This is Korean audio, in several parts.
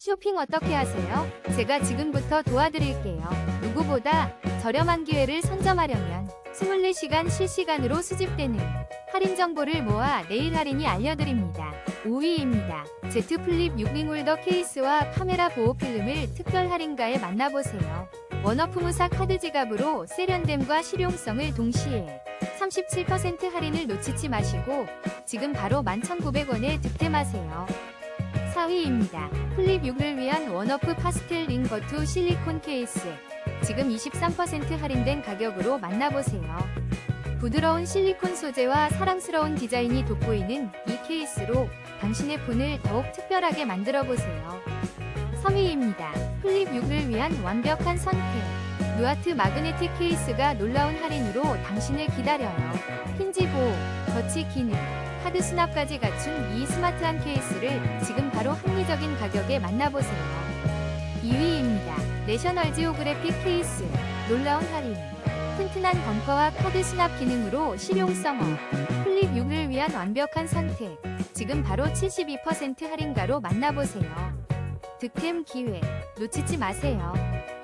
쇼핑 어떻게 하세요? 제가 지금부터 도와드릴게요. 누구보다 저렴한 기회를 선점하려면 24시간 실시간으로 수집되는 할인 정보를 모아 내일 할인이 알려드립니다. 5위입니다. Z 플립 6링 홀더 케이스와 카메라 보호 필름을 특별 할인가에 만나보세요. 원어프무사 카드 지갑으로 세련됨과 실용성을 동시에 37% 할인을 놓치지 마시고 지금 바로 11,900원에 득템하세요. 4위입니다. 플립 6을 위한 원어프 파스텔 링 버투 실리콘 케이스. 지금 23% 할인된 가격으로 만나보세요. 부드러운 실리콘 소재와 사랑스러운 디자인이 돋보이는 이 케이스로 당신의 폰을 더욱 특별하게 만들어 보세요. 3위입니다. 플립 6을 위한 완벽한 선택. 누아트 마그네틱 케이스가 놀라운 할인으로 당신을 기다려요. 힌지 보호, 거치 기능, 카드 수납까지 갖춘 이 스마트한 케이스를 지금 바로 합리적인 가격에 만나보세요. 2위입니다. 내셔널 지오그래픽 케이스. 놀라운 할인. 튼튼한 범퍼와 카드 수납 기능으로 실용성 업. 플립 6을 위한 완벽한 선택. 지금 바로 72% 할인가로 만나보세요. 득템 기회. 놓치지 마세요.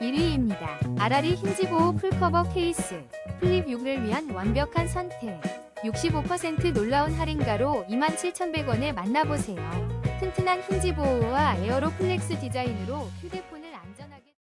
1위입니다. 아라리 힌지 보호 풀커버 케이스. 플립 6을 위한 완벽한 선택. 65% 놀라운 할인가로 27,100원에 만나보세요. 튼튼한 힌지 보호와 에어로 플렉스 디자인으로 휴대폰을 안전하게